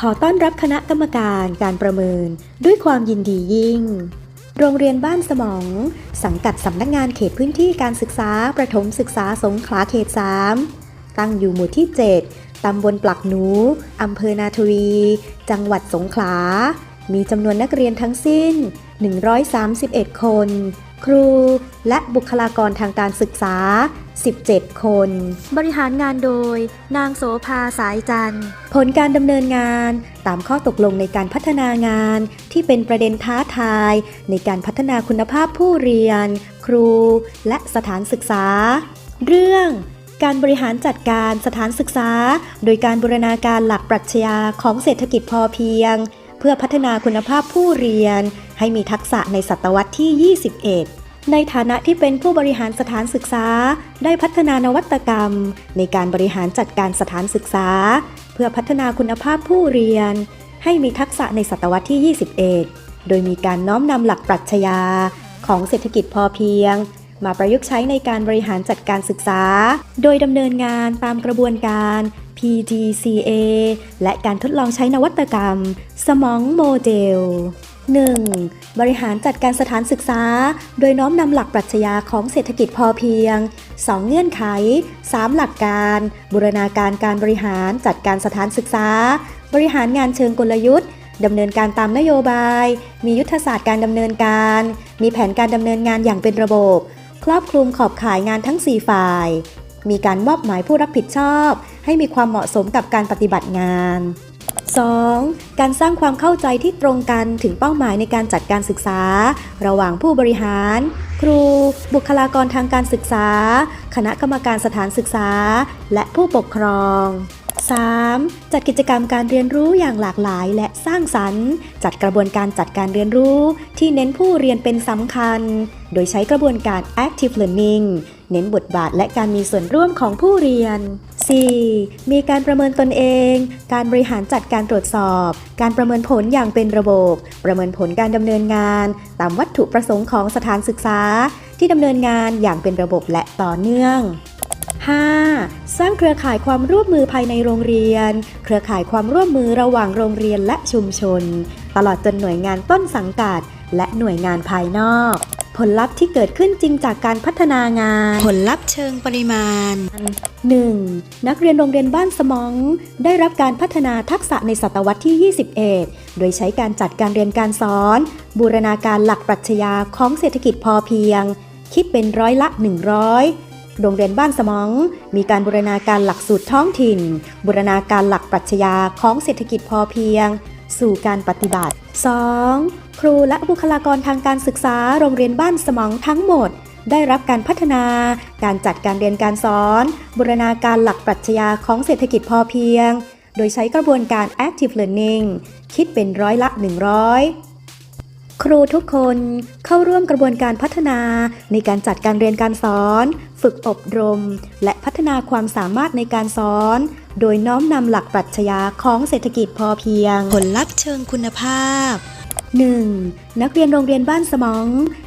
ขอต้อนรับคณะกรรมการการประเมินด้วยความยินดียิ่ง โรงเรียนบ้านสมอง สังกัดสำนักงานเขตพื้นที่การศึกษาประถมศึกษาสงขลาเขต 3 ตั้งอยู่หมู่ที่ 7 ตำบลปลักหนู อำเภอนาทวี จังหวัดสงขลา มีจำนวนนักเรียนทั้งสิ้น 131 คน ครู และบุคลากรทางการศึกษา 17 คน บริหารงานโดย นางโสภาสายจันทร์ ผลการดำเนินงานตามข้อตกลงในการพัฒนางาน ที่เป็นประเด็นท้าทาย ในการพัฒนาคุณภาพผู้เรียน ครู และสถานศึกษา เรื่องการบริหารจัดการสถานศึกษา โดยการบูรณาการหลักปรัชญาของเศรษฐกิจพอเพียง เพื่อพัฒนาคุณภาพผู้เรียน ให้มีทักษะในศตวรรษที่ 21 ในฐานะที่เป็นผู้บริหารสถานศึกษา ได้พัฒนานวัตกรรม ในการบริหารจัดการสถานศึกษา เพื่อพัฒนาคุณภาพผู้เรียน ให้มีทักษะในศตวรรษที่ 21 โดยมีการน้อมนำหลักปรัชญาของเศรษฐกิจพอเพียง มาประยุกต์ใช้ในการบริหารจัดการศึกษา โดยดำเนินงานตามกระบวนการ PDCA และการทดลองใช้นวัตกรรม สมองโมเดล 1. บริหารจัดการสถานศึกษา โดยน้อมนำหลักปรัชญาของเศรษฐกิจพอเพียง 2 เงื่อนไข 3 หลักการ บูรณาการการบริหารจัดการสถานศึกษา บริหารงานเชิงกลยุทธ์ดำเนินการตามนโยบาย มียุทธศาสตร์การดำเนินการ มีแผนการดำเนินงานอย่างเป็นระบบ ครอบคลุมขอบข่ายงานทั้ง 4 ฝ่าย มีการมอบหมายผู้รับผิดชอบ ให้มีความเหมาะสมกับการปฏิบัติงาน 2. การสร้างความเข้าใจที่ตรงกันถึงเป้าหมายในการจัดการศึกษา ระหว่างผู้บริหาร ครู บุคลากรทางการศึกษา คณะกรรมการสถานศึกษา และผู้ปกครอง 3. จัดกิจกรรมการเรียนรู้อย่างหลากหลายและสร้างสรรค์ จัดกระบวนการจัดการเรียนรู้ที่เน้นผู้เรียนเป็นสำคัญ โดยใช้กระบวนการ active learning เน้นบทบาทและการมีส่วนร่วมของผู้เรียน 4. มีการประเมินตนเอง การบริหารจัดการตรวจสอบ การประเมินผลอย่างเป็นระบบ ประเมินผลการดำเนินงาน ตามวัตถุประสงค์ของสถานศึกษา ที่ดำเนินงานอย่างเป็นระบบและต่อเนื่อง 5. สร้างเครือข่ายความร่วมมือภายในโรงเรียน เครือข่ายความร่วมมือระหว่างโรงเรียนและชุมชน ตลอดจนหน่วยงานต้นสังกัด และหน่วยงานภายนอก ผลลัพธ์ที่เกิดขึ้นจริงจากการพัฒนางาน ผลลัพธ์เชิงปริมาณ 1. นักเรียนโรงเรียนบ้านสมอง ได้รับการพัฒนาทักษะในศตวรรษที่ 21 โดยใช้การจัดการเรียนการสอน บูรณาการหลักปรัชญาของเศรษฐกิจพอเพียง คิดเป็นร้อยละ 100โรงเรียนบ้านสมอง มีการบูรณาการหลักสูตรท้องถิ่น บูรณาการหลักปรัชญาของเศรษฐกิจพอเพียง สู่การปฏิบัติ 2. ครูและบุคลากรทางการศึกษาโรงเรียนบ้านสมองทั้งหมด ได้รับการพัฒนา การจัดการเรียนการสอน บูรณาการหลักปรัชญาของเศรษฐกิจพอเพียง โดยใช้กระบวนการ active learning คิดเป็นร้อยละ 100 ครูทุกคนเข้าร่วมกระบวนการพัฒนาในการจัดการเรียนการสอน ฝึกอบรม และพัฒนาความสามารถในการสอน โดยน้อมนำหลักปรัชญาของเศรษฐกิจพอเพียง ผลลัพธ์เชิงคุณภาพ 1. นักเรียนโรงเรียนบ้านสมอง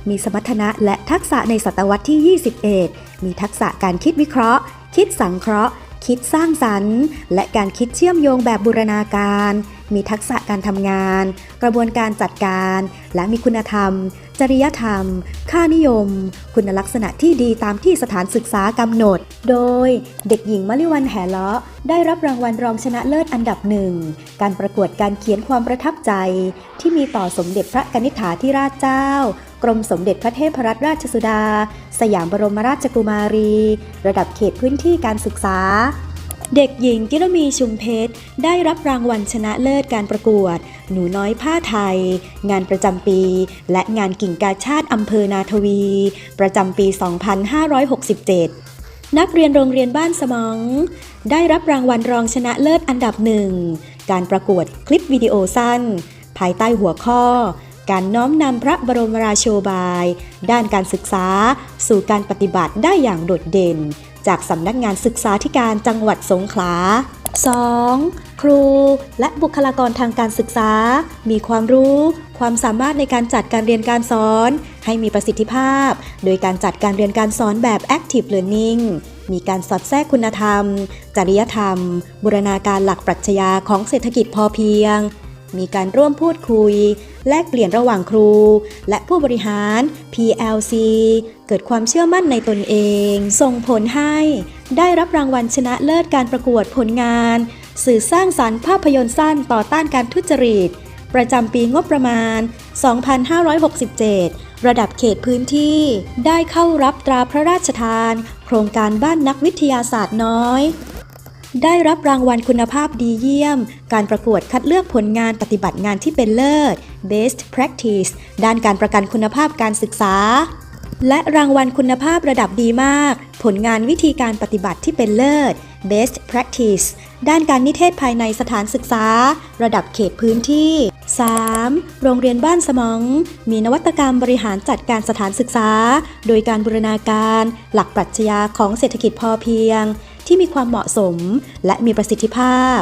มีสมรรถนะและทักษะในศตวรรษที่ 21 มีทักษะการคิดวิเคราะห์ คิดสังเคราะห์ คิดสร้างสรรค์ และการคิดเชื่อมโยงแบบบูรณาการ มีทักษะการทำงาน กระบวนการจัดการ และมีคุณธรรม จริยธรรม ค่านิยม คุณลักษณะที่ดีตามที่สถานศึกษากำหนด โดยเด็กหญิงมลิวันแหเลาะได้รับรางวัลรองชนะเลิศอันดับหนึ่ง การประกวดการเขียนความประทับใจ ที่มีต่อสมเด็จพระกนิษฐาธิราชเจ้า รมสมเด็จพระเทพรัตนราชสุดา สยามบรมราชกุมารี ระดับเขตพื้นที่การศึกษา เด็กหญิงกิรมีชุมเพชร ได้รับรางวัลชนะเลิศการประกวด หนูน้อยผ้าไทย งานประจำปี และงานกิ่งกาชาติอำเภอนาทวี ประจำปี 2567นักเรียนโรงเรียนบ้านสมอง ได้รับรางวัลรองชนะเลิศอันดับหนึ่ง การประกวดคลิปวิดีโอสั้น ภายใต้หัวข้อ การน้อมนำพระบรมราโชบาย ด้านการศึกษา สู่การปฏิบัติได้อย่างโดดเด่น จากสำนักงานศึกษาธิการจังหวัดสงขลา 2. ครูและบุคลากรทางการศึกษา มีความรู้ ความสามารถในการจัดการเรียนการสอน ให้มีประสิทธิภาพ โดยการจัดการเรียนการสอนแบบ active learning มีการสอดแทรกคุณธรรม จริยธรรม บูรณาการหลักปรัชญาของเศรษฐกิจพอเพียง มีการร่วมพูดคุย แลกเปลี่ยนระหว่างครู และผู้บริหาร PLC เกิดความเชื่อมั่นในตนเอง ส่งผลให้ได้รับรางวัลชนะเลิศการประกวดผลงาน สื่อสร้างสารรค์ภาพยนตร์สั้นต่อต้านการทุจริต ประจำปีงบประมาณ 2567 ระดับเขตพื้นที่ ได้เข้ารับตราพระราชทาน โครงการบ้านนักวิทยาศาสตร์น้อย ได้รับรางวัลคุณภาพดีเยี่ยม การประกวดคัดเลือกผลงานปฏิบัติงานที่เป็นเลิศ Best Practice ด้านการประกันคุณภาพการศึกษา และรางวัลคุณภาพระดับดีมาก ผลงานวิธีการปฏิบัติที่เป็นเลิศ Best Practice ด้านการนิเทศภายในสถานศึกษา ระดับเขตพื้นที่ 3. โรงเรียนบ้านสมอง มีนวัตกรรมบริหารจัดการสถานศึกษา โดยการบูรณาการ หลักปรัชญาของเศรษฐกิจพอเพียง ที่มีความเหมาะสม และมีประสิทธิภาพ